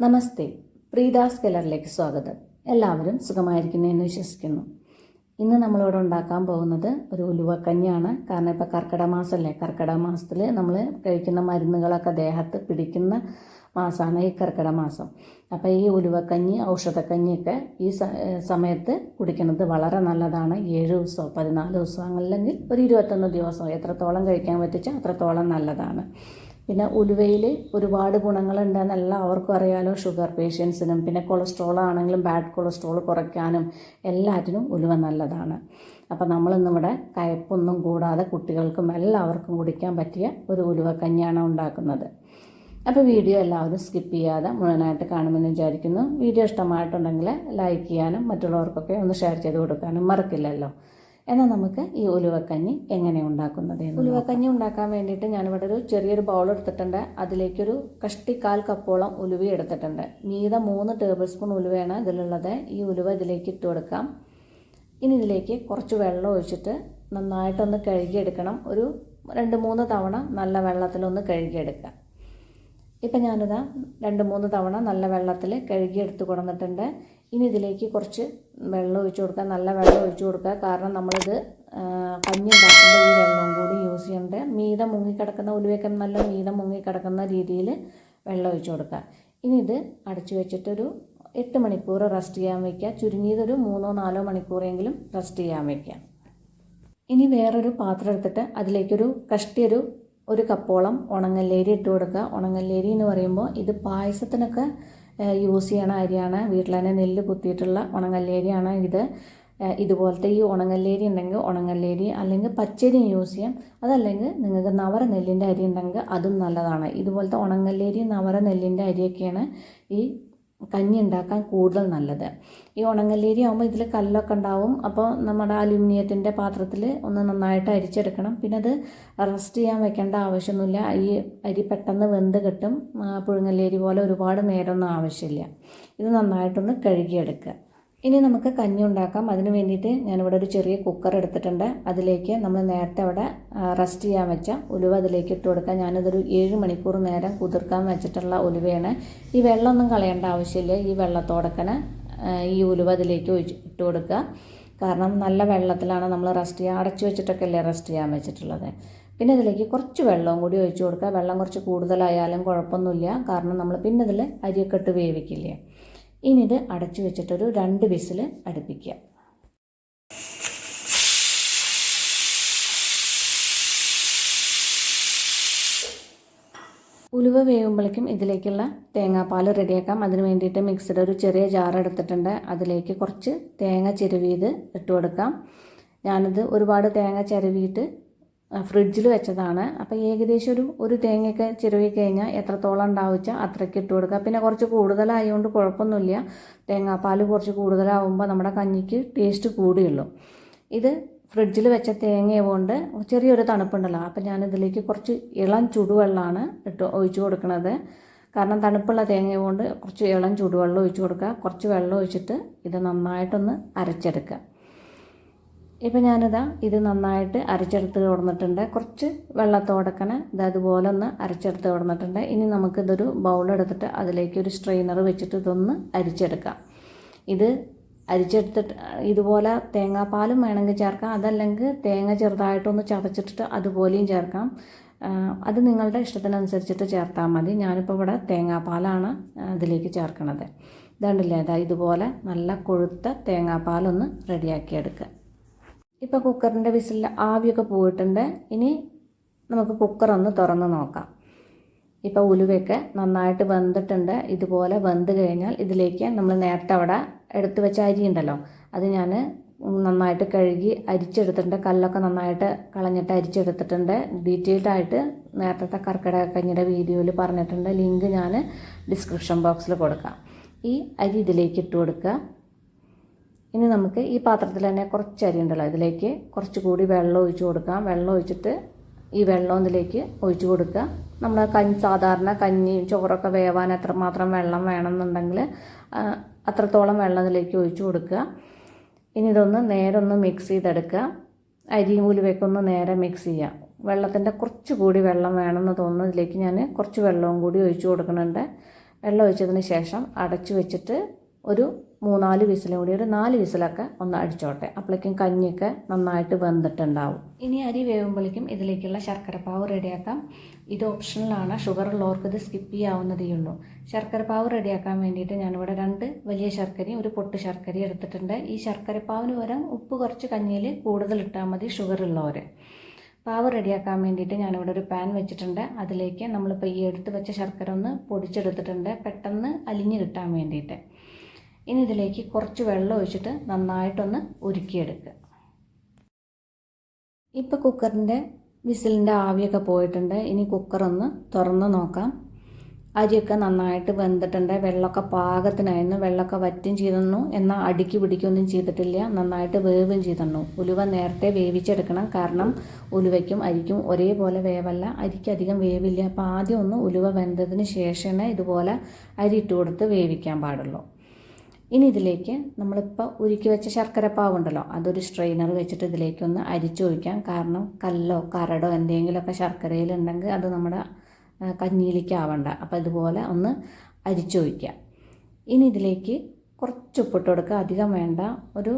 നമസ്തേ. പ്രീതാസ് കലറിലേക്ക് സ്വാഗതം. എല്ലാവരും സുഖമായിരിക്കുന്നു എന്ന് വിശ്വസിക്കുന്നു. ഇന്ന് നമ്മളിവിടെ ഉണ്ടാക്കാൻ പോകുന്നത് ഒരു ഉലുവക്കഞ്ഞിയാണ്. കാരണം ഇപ്പോൾ കർക്കിടക മാസമല്ലേ? കർക്കിടക മാസത്തിൽ നമ്മൾ കഴിക്കുന്ന മരുന്നുകളൊക്കെ ദേഹത്ത് പിടിക്കുന്ന മാസമാണ് ഈ കർക്കിടക മാസം. അപ്പോൾ ഈ ഉലുവക്കഞ്ഞി ഔഷധക്കഞ്ഞിയൊക്കെ ഈ സമയത്ത് കുടിക്കുന്നത് വളരെ നല്ലതാണ്. ഏഴ് ദിവസമോ പതിനാല് ദിവസമോ അല്ലെങ്കിൽ ഒരു ഇരുപത്തൊന്ന് ദിവസമോ എത്രത്തോളം കഴിക്കാൻ പറ്റിച്ചാൽ അത്രത്തോളം നല്ലതാണ്. പിന്നെ ഉലുവയിൽ ഒരുപാട് ഗുണങ്ങളുണ്ടെന്ന് എല്ലാവർക്കും അറിയാലോ. ഷുഗർ പേഷ്യൻസിനും പിന്നെ കൊളസ്ട്രോൾ ആണെങ്കിലും ബാഡ് കൊളസ്ട്രോൾ കുറയ്ക്കാനും എല്ലാറ്റിനും ഉലുവ നല്ലതാണ്. അപ്പോൾ നമ്മളിന്നിവിടെ കയപ്പൊന്നും കൂടാതെ കുട്ടികൾക്കും എല്ലാവർക്കും കുടിക്കാൻ പറ്റിയ ഒരു ഉലുവ കഞ്ഞിയാണ് ഉണ്ടാക്കുന്നത്. അപ്പോൾ വീഡിയോ എല്ലാവരും സ്കിപ്പ് ചെയ്യാതെ മുഴുവനായിട്ട് കാണുമെന്ന് വിചാരിക്കുന്നു. വീഡിയോ ഇഷ്ടമായിട്ടുണ്ടെങ്കിൽ ലൈക്ക് ചെയ്യാനും മറ്റുള്ളവർക്കൊക്കെ ഒന്ന് ഷെയർ ചെയ്ത് കൊടുക്കാനും മറക്കില്ലല്ലോ. എന്നാൽ നമുക്ക് ഈ ഉലുവക്കഞ്ഞി എങ്ങനെ ഉണ്ടാക്കുന്നത് ഉലുവക്കഞ്ഞി ഉണ്ടാക്കാൻ വേണ്ടിയിട്ട് ഞാനിവിടെ ഒരു ചെറിയൊരു ബൗൾ എടുത്തിട്ടുണ്ട്. അതിലേക്കൊരു കഷ്ടിക്കാൽ കപ്പോളം ഉലുവ എടുത്തിട്ടുണ്ട്. മീത മൂന്ന് ടേബിൾ സ്പൂൺ ഉലുവയാണ് ഇതിലുള്ളത്. ഈ ഉലുവ ഇതിലേക്ക് ഇട്ട് കൊടുക്കാം. ഇനി ഇതിലേക്ക് കുറച്ച് വെള്ളം ഒഴിച്ചിട്ട് നന്നായിട്ടൊന്ന് കഴുകിയെടുക്കണം. ഒരു രണ്ട് മൂന്ന് തവണ നല്ല വെള്ളത്തിലൊന്ന് കഴുകിയെടുക്കുക. ഇപ്പം ഞാനിതാ രണ്ട് മൂന്ന് തവണ നല്ല വെള്ളത്തിൽ കഴുകിയെടുത്ത് കൊടുത്തിട്ടുണ്ട് ഇനി ഇതിലേക്ക് കുറച്ച് വെള്ളം ഒഴിച്ചു കൊടുക്കുക. നല്ല വെള്ളം ഒഴിച്ചു കൊടുക്കുക. കാരണം നമ്മളിത് കഞ്ഞി ഉണ്ടാക്കുമ്പോൾ ഈ വെള്ളവും കൂടി യൂസ് ചെയ്യേണ്ടത് മീതം മുങ്ങിക്കിടക്കുന്ന ഉലുവയൊക്കെ നല്ല മീതം മുങ്ങിക്കിടക്കുന്ന രീതിയിൽ വെള്ളം ഒഴിച്ചു കൊടുക്കുക. ഇനി ഇത് അടച്ചു വെച്ചിട്ടൊരു എട്ട് മണിക്കൂർ റെസ്റ്റ് ചെയ്യാൻ വയ്ക്കുക ചുരുങ്ങിയതൊരു മൂന്നോ നാലോ മണിക്കൂറെങ്കിലും റെസ്റ്റ് ചെയ്യാൻ വയ്ക്കുക ഇനി വേറൊരു പാത്രം എടുത്തിട്ട് അതിലേക്കൊരു കഷ്ടിയൊരു ഒരു കപ്പോളം ഉണങ്ങല്ലേരി ഇട്ട് കൊടുക്കുക. ഉണങ്ങല്ലേരി എന്ന് പറയുമ്പോൾ ഇത് പായസത്തിനൊക്കെ യൂസ് ചെയ്യണ അരിയാണ്. വീട്ടിൽ തന്നെ നെല്ല് കുത്തിയിട്ടുള്ള ഉണങ്ങല്ലേരിയാണ് ഇത്. ഇതുപോലത്തെ ഈ ഉണങ്ങല്ലേരി ഉണ്ടെങ്കിൽ ഉണങ്ങല്ലേരി അല്ലെങ്കിൽ പച്ചരി യൂസ് ചെയ്യാം. അതല്ലെങ്കിൽ നിങ്ങൾക്ക് നവര നെല്ലിന്റെ അരി ഉണ്ടെങ്കിൽ അതും നല്ലതാണ്. ഇതുപോലത്തെ ഉണങ്ങല്ലേരി നവര നെല്ലിന്റെ അരിയൊക്കെയാണ് ഈ കഞ്ഞി ഉണ്ടാക്കാൻ കൂടുതൽ നല്ലത്. ഈ ഉണങ്ങല്ലേരി ആകുമ്പോൾ ഇതിൽ കല്ലൊക്കെ ഉണ്ടാവും. അപ്പോൾ നമ്മുടെ അലുമിനിയത്തിന്റെ പാത്രത്തിൽ ഒന്ന് നന്നായിട്ട് അരിച്ചെടുക്കണം. പിന്നെ അത് റെസ്റ്റ് ചെയ്യാൻ വെക്കേണ്ട ആവശ്യമൊന്നുമില്ല. ഈ അരി പെട്ടെന്ന് വെന്ത് കിട്ടും. പുഴുങ്ങല്ലേരി പോലെ ഒരുപാട് നേരമൊന്നും ആവശ്യമില്ല. ഇത് നന്നായിട്ടൊന്ന് കഴുകിയെടുക്കുക. ഇനി നമുക്ക് കഞ്ഞി ഉണ്ടാക്കാം. അതിന് വേണ്ടിയിട്ട് ഞാനിവിടെ ഒരു ചെറിയ കുക്കർ എടുത്തിട്ടുണ്ട്. അതിലേക്ക് നമ്മൾ നേരത്തെ അവിടെ റസ്റ്റ് ചെയ്യാൻ വെച്ച ഉലുവ അതിലേക്ക് ഇട്ട് കൊടുക്കാം. ഞാനിതൊരു ഏഴ് മണിക്കൂർ നേരം കുതിർക്കാൻ വെച്ചിട്ടുള്ള ഉലുവയാണ്. ഈ വെള്ളമൊന്നും കളയേണ്ട ആവശ്യമില്ല. ഈ വെള്ളത്തോടക്കനെ ഈ ഉലുവ അതിലേക്ക് ഇട്ട് കൊടുക്കുക. കാരണം നല്ല വെള്ളത്തിലാണ് നമ്മൾ റെസ്റ്റ് ചെയ്യാൻ അടച്ചു വെച്ചിട്ടൊക്കെ അല്ലേ റസ്റ്റ് ചെയ്യാൻ വെച്ചിട്ടുള്ളത്. പിന്നെ ഇതിലേക്ക് കുറച്ച് വെള്ളവും കൂടി ഒഴിച്ചു കൊടുക്കുക. വെള്ളം കുറച്ച് കൂടുതലായാലും കുഴപ്പമൊന്നുമില്ല. കാരണം നമ്മൾ പിന്നെ ഇതിൽ അരിയൊക്കെ ഇട്ട് വേവിക്കില്ലേ. ഇനി ഇത് അടച്ചു വെച്ചിട്ടൊരു രണ്ട് വിസിൽ അടുപ്പിക്കുക. ഉലുവ വേവുമ്പോഴേക്കും ഇതിലേക്കുള്ള തേങ്ങാപ്പാൽ റെഡിയാക്കാം. അതിന് വേണ്ടിയിട്ട് മിക്സിയുടെ ഒരു ചെറിയ ജാർ എടുത്തിട്ടുണ്ട്. അതിലേക്ക് കുറച്ച് തേങ്ങ ചിരവിയത് ഇട്ട് കൊടുക്കാം ഞാനിത് ഒരുപാട് തേങ്ങ ചിരവിയിട്ട് ഫ്രിഡ്ജിൽ വെച്ചതാണ്. അപ്പോൾ ഏകദേശം ഒരു ഒരു തേങ്ങയൊക്കെ ചിരവി കഴിഞ്ഞാൽ എത്രത്തോളം ഉണ്ടാവും വെച്ചാൽ അത്രയ്ക്ക് ഇട്ട് കൊടുക്കുക. പിന്നെ കുറച്ച് കൂടുതലായതുകൊണ്ട് കുഴപ്പമൊന്നുമില്ല. തേങ്ങാപ്പാൽ കുറച്ച് കൂടുതലാവുമ്പോൾ നമ്മുടെ കഞ്ഞിക്ക് ടേസ്റ്റ് കൂടിയുള്ളൂ ഇത് ഫ്രിഡ്ജിൽ വെച്ച തേങ്ങയായതുകൊണ്ട് ചെറിയൊരു തണുപ്പുണ്ടല്ലോ. ഞാൻ ഇതിലേക്ക് കുറച്ച് ഇളം ചുടുവെള്ളമാണ് ഇട്ട് ഒഴിച്ചു കൊടുക്കുന്നത്. കാരണം തണുപ്പുള്ള തേങ്ങയായതുകൊണ്ട് കുറച്ച് ഇളം ചുടുവെള്ളം ഒഴിച്ചു കൊടുക്കുക. കുറച്ച് വെള്ളം ഒഴിച്ചിട്ട് ഇത് നന്നായിട്ടൊന്ന് അരച്ചെടുക്കുക. ഇപ്പം ഞാനിതാ ഇത് നന്നായിട്ട് അരച്ചെടുത്ത് കൊടുത്തിട്ടുണ്ട് കുറച്ച് വെള്ളത്തോടക്കണ ഇത് അതുപോലെ ഒന്ന് അരച്ചെടുത്ത് കൊടുത്തിട്ടുണ്ട് ഇനി നമുക്കിതൊരു ബൗളെടുത്തിട്ട് അതിലേക്ക് ഒരു സ്ട്രെയിനർ വെച്ചിട്ട് ഇതൊന്ന് അരിച്ചെടുക്കാം. ഇത് അരിച്ചെടുത്തിട്ട് ഇതുപോലെ തേങ്ങാപ്പാലും വേണമെങ്കിൽ ചേർക്കാം. അതല്ലെങ്കിൽ തേങ്ങ ചെറുതായിട്ടൊന്ന് ചതച്ചിട്ടിട്ട് അതുപോലെയും ചേർക്കാം. അത് നിങ്ങളുടെ ഇഷ്ടത്തിനനുസരിച്ചിട്ട് ചേർത്താൽ മതി. ഞാനിപ്പോൾ ഇവിടെ തേങ്ങാപ്പാലാണ് അതിലേക്ക് ചേർക്കണത്. ഇതുണ്ടല്ലേ? അതാ ഇതുപോലെ നല്ല കൊഴുത്ത തേങ്ങാപ്പാലൊന്ന് റെഡിയാക്കി എടുക്കുക. ഇപ്പോൾ കുക്കറിന്റെ വിസിലിൽ ആവിയൊക്കെ പോയിട്ടുണ്ട്. ഇനി നമുക്ക് കുക്കർ ഒന്ന് തുറന്ന് നോക്കാം. ഇപ്പോൾ ഉലുവയൊക്കെ നന്നായിട്ട് വെന്തിട്ടുണ്ട്. ഇതുപോലെ വെന്ത് കഴിഞ്ഞാൽ ഇതിലേക്ക് നമ്മൾ നേരത്തെ അവിടെ എടുത്തു വെച്ച അരി ഉണ്ടല്ലോ അത് ഞാൻ നന്നായിട്ട് കഴുകി അരിച്ചെടുത്തിട്ടുണ്ട്. കല്ലൊക്കെ നന്നായിട്ട് കളഞ്ഞിട്ട് അരിച്ചെടുത്തിട്ടുണ്ട്. ഡീറ്റെയിൽഡ് ആയിട്ട് നേരത്തെ കർക്കിടക കഞ്ഞിയുടെ വീഡിയോയിൽ പറഞ്ഞിട്ടുണ്ട്. ലിങ്ക് ഞാൻ ഡിസ്ക്രിപ്ഷൻ ബോക്സിൽ കൊടുക്കാം. ഈ അരി ഇതിലേക്ക് ഇട്ട് കൊടുക്കുക. ഇനി നമുക്ക് ഈ പാത്രത്തിൽ തന്നെ കുറച്ച് അരി ഉണ്ടല്ലോ. ഇതിലേക്ക് കുറച്ച് കൂടി വെള്ളം ഒഴിച്ചു കൊടുക്കാം. വെള്ളം ഒഴിച്ചിട്ട് ഈ വെള്ളം ഇതിലേക്ക് ഒഴിച്ചു കൊടുക്കുക. നമ്മൾ കഞ്ഞി സാധാരണ കഞ്ഞി ചോറൊക്കെ വേവാൻ എത്രമാത്രം വെള്ളം വേണമെന്നുണ്ടെങ്കിൽ അത്രത്തോളം വെള്ളം ഇതിലേക്ക് ഒഴിച്ചു കൊടുക്കുക. ഇനി ഇതൊന്ന് നേരെ ഒന്ന് മിക്സ് ചെയ്തെടുക്കുക. അരിയും ഉലുവയൊക്കെ ഒന്ന് നേരെ മിക്സ് ചെയ്യുക. വെള്ളത്തിന്റെ കുറച്ച് കൂടി വെള്ളം വേണമെന്ന് തോന്നുന്നു. ഇതിലേക്ക് ഞാൻ കുറച്ച് വെള്ളവും കൂടി ഒഴിച്ചു കൊടുക്കുന്നുണ്ട്. വെള്ളം ഒഴിച്ചതിന് ശേഷം അടച്ചു വെച്ചിട്ട് ഒരു മൂന്നാൽ വിസിലും കൂടി ഒരു നാല് വിസിലൊക്കെ ഒന്ന് അടിച്ചോട്ടെ. അപ്പോഴേക്കും കഞ്ഞിയൊക്കെ നന്നായിട്ട് വെന്തിട്ടുണ്ടാവും. ഇനി അരി വേവുമ്പോഴേക്കും ഇതിലേക്കുള്ള ശർക്കരപ്പാവ് റെഡിയാക്കാം. ഇത് ഓപ്ഷണലാണ്. ഷുഗർ ഉള്ളവർക്ക് ഇത് സ്കിപ്പ് ചെയ്യാവുന്നതേ ഉള്ളൂ. ശർക്കരപ്പാവ് റെഡിയാക്കാൻ വേണ്ടിയിട്ട് ഞാനിവിടെ രണ്ട് വലിയ ശർക്കരയും ഒരു പൊട്ട് ശർക്കരയും എടുത്തിട്ടുണ്ട്. ഈ ശർക്കരപ്പാവിന് പകരം ഉപ്പ് കുറച്ച് കഞ്ഞിയിൽ കൂടുതൽ ഇട്ടാൽ മതി ഷുഗർ ഉള്ളവർ പാവ് റെഡിയാക്കാൻ വേണ്ടിയിട്ട് ഞാനിവിടെ ഒരു പാൻ വെച്ചിട്ടുണ്ട്. അതിലേക്ക് നമ്മളിപ്പോൾ ഈ എടുത്ത് വെച്ച ശർക്കര ഒന്ന് പൊടിച്ചെടുത്തിട്ടുണ്ട്. പെട്ടെന്ന് അലിഞ്ഞ് കിട്ടാൻ വേണ്ടിയിട്ട്. ഇനി ഇതിലേക്ക് കുറച്ച് വെള്ളം ഒഴിച്ചിട്ട് നന്നായിട്ടൊന്ന് ഉരുക്കിയെടുക്കുക. ഇപ്പോൾ കുക്കറിന്റെ വിസിലിന്റെ ആവിയൊക്കെ പോയിട്ടുണ്ട്. ഇനി കുക്കറൊന്ന് തുറന്ന് നോക്കാം. അരിയൊക്കെ നന്നായിട്ട് വെന്തിട്ടുണ്ട്. വെള്ളമൊക്കെ പാകത്തിനായിരുന്നു. വെള്ളമൊക്കെ വറ്റും ചെയ്തെന്നു എന്നാൽ അടുക്കി പിടിക്കൊന്നും ചെയ്തിട്ടില്ല. നന്നായിട്ട് വേവും ചെയ്തെന്നു ഉലുവ നേരത്തെ വേവിച്ചെടുക്കണം. കാരണം ഉലുവയ്ക്കും അരിക്കും ഒരേപോലെ വേവല്ല. അരിക്ക് അധികം വേവില്ല. അപ്പോൾ ആദ്യം ഒന്ന് ഉലുവ വെന്തതിന് ശേഷമേ ഇതുപോലെ അരി ഇട്ട് കൊടുത്ത് വേവിക്കാൻ പാടുള്ളൂ. ഇനി ഇതിലേക്ക് നമ്മളിപ്പോൾ ഉരുക്കി വെച്ച ശർക്കര പാവുണ്ടല്ലോ അതൊരു സ്ട്രെയിനർ വെച്ചിട്ട് ഇതിലേക്കൊന്ന് അരിച്ചു ഒഴിക്കാം കാരണം കല്ലോ കരടോ എന്തെങ്കിലുമൊക്കെ ശർക്കരയിലുണ്ടെങ്കിൽ അത് നമ്മുടെ കഞ്ഞിയിലേക്ക് ആവണ്ട അപ്പോൾ ഇതുപോലെ ഒന്ന് അരിച്ചു ഒഴിക്കുക ഇനി ഇതിലേക്ക് കുറച്ച് ഉപ്പിട്ട് കൊടുക്കുക. അധികം വേണ്ട. ഒരു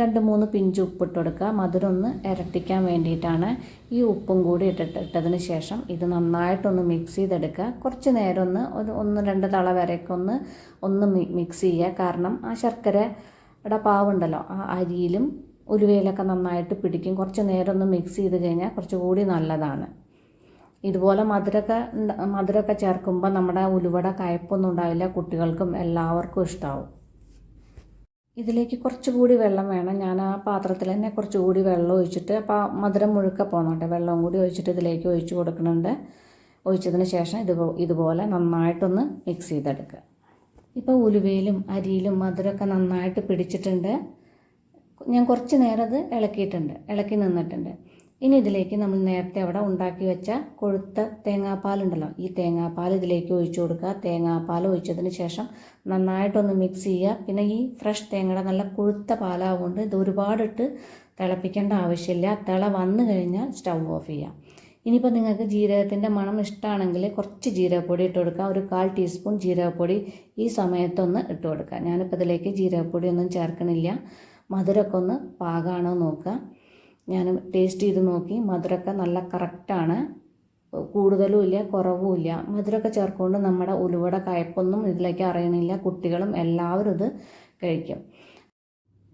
രണ്ട് മൂന്ന് പിഞ്ച് ഉപ്പിട്ട് കൊടുക്കുക. മധുരം ഒന്ന് ഇരട്ടിക്കാൻ വേണ്ടിയിട്ടാണ് ഈ ഉപ്പും കൂടി ഇട്ടിട്ട് ഇട്ടതിന് ശേഷം ഇത് നന്നായിട്ടൊന്ന് മിക്സ് ചെയ്തെടുക്കുക. കുറച്ച് നേരം ഒന്ന് ഒരു ഒന്ന് രണ്ട് തള വരെയൊക്കെ ഒന്ന് ഒന്ന് മിക്സ് ചെയ്യുക. കാരണം ആ ശർക്കരയുടെ പാവുണ്ടല്ലോ ആ അരിയിലും ഉലുവയിലൊക്കെ നന്നായിട്ട് പിടിക്കും. കുറച്ച് നേരം ഒന്ന് മിക്സ് ചെയ്ത് കഴിഞ്ഞാൽ കുറച്ചുകൂടി നല്ലതാണ്. ഇതുപോലെ മധുരമൊക്കെ മധുരമൊക്കെ ചേർക്കുമ്പോൾ നമ്മുടെ ഉലുവയുടെ കയപ്പൊന്നും ഉണ്ടാവില്ല. കുട്ടികൾക്കും എല്ലാവർക്കും ഇഷ്ടമാവും ഇതിലേക്ക് കുറച്ചുകൂടി വെള്ളം വേണം. ഞാൻ ആ പാത്രത്തിൽ തന്നെ കുറച്ചുകൂടി വെള്ളം ഒഴിച്ചിട്ട് അപ്പോൾ മധുരം മുഴുക്ക പോകുന്നുണ്ട് വെള്ളവും കൂടി ഒഴിച്ചിട്ട് ഇതിലേക്ക് ഒഴിച്ചു കൊടുക്കുന്നുണ്ട്. ഒഴിച്ചതിന് ശേഷം ഇത് ഇതുപോലെ നന്നായിട്ടൊന്ന് മിക്സ് ചെയ്തെടുക്കുക. ഇപ്പോൾ ഉലുവയിലും അരിയിലും മധുരമൊക്കെ നന്നായിട്ട് പിടിച്ചിട്ടുണ്ട്. ഞാൻ കുറച്ച് നേരം അത് ഇളക്കിയിട്ടുണ്ട്. ഇളക്കി നിന്നിട്ടുണ്ട്. ഇനി ഇതിലേക്ക് നമ്മൾ നേരത്തെ അവിടെ ഉണ്ടാക്കി വെച്ച കൊഴുത്ത തേങ്ങാപ്പാലുണ്ടല്ലോ. ഈ തേങ്ങാപ്പാൽ ഇതിലേക്ക് ഒഴിച്ചു കൊടുക്കുക. തേങ്ങാപ്പാൽ ഒഴിച്ചതിന് ശേഷം നന്നായിട്ടൊന്ന് മിക്സ് ചെയ്യുക. പിന്നെ ഈ ഫ്രഷ് തേങ്ങയുടെ നല്ല കൊഴുത്ത പാലാവുകൊണ്ട് ഇത് ഒരുപാടിട്ട് തിളപ്പിക്കേണ്ട ആവശ്യമില്ല. തിള വന്നു കഴിഞ്ഞാൽ സ്റ്റൗ ഓഫ് ചെയ്യാം. ഇനിയിപ്പോൾ നിങ്ങൾക്ക് ജീരകത്തിന്റെ മണം ഇഷ്ടമാണെങ്കിൽ കുറച്ച് ജീരകപ്പൊടി ഇട്ട് കൊടുക്കുക. ഒരു കാൽ ടീസ്പൂൺ ജീരകപ്പൊടി ഈ സമയത്തൊന്ന് ഇട്ട് കൊടുക്കുക. ഞാനിപ്പോൾ ഇതിലേക്ക് ജീരകപ്പൊടി ഒന്നും ചേർക്കണില്ല. മധുരമൊക്കെ ഒന്ന് പാകമാണോ നോക്കുക. ഞാൻ ടേസ്റ്റ് ചെയ്ത് നോക്കി. മധുരമൊക്കെ നല്ല കറക്റ്റാണ് കൂടുതലും ഇല്ല കുറവും ഇല്ല. മധുരമൊക്കെ ചേർക്കൊണ്ട് നമ്മുടെ ഉലുവയുടെ കയപ്പൊന്നും ഇതിലേക്ക് അറിയണില്ല. കുട്ടികളും എല്ലാവരും ഇത് കഴിക്കും.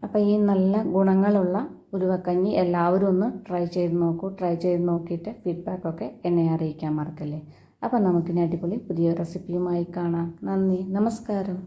അപ്പോൾ ഈ നല്ല ഗുണങ്ങളുള്ള ഉലുവക്കഞ്ഞി എല്ലാവരും ഒന്ന് ട്രൈ ചെയ്ത് നോക്കൂ. ട്രൈ ചെയ്ത് നോക്കിയിട്ട് ഫീഡ്ബാക്കൊക്കെ എന്നെ അറിയിക്കാൻ മറക്കല്ലേ. അപ്പോൾ നമുക്കിനി അടിപൊളി പുതിയ റെസിപ്പിയുമായി കാണാം. നന്ദി. നമസ്കാരം.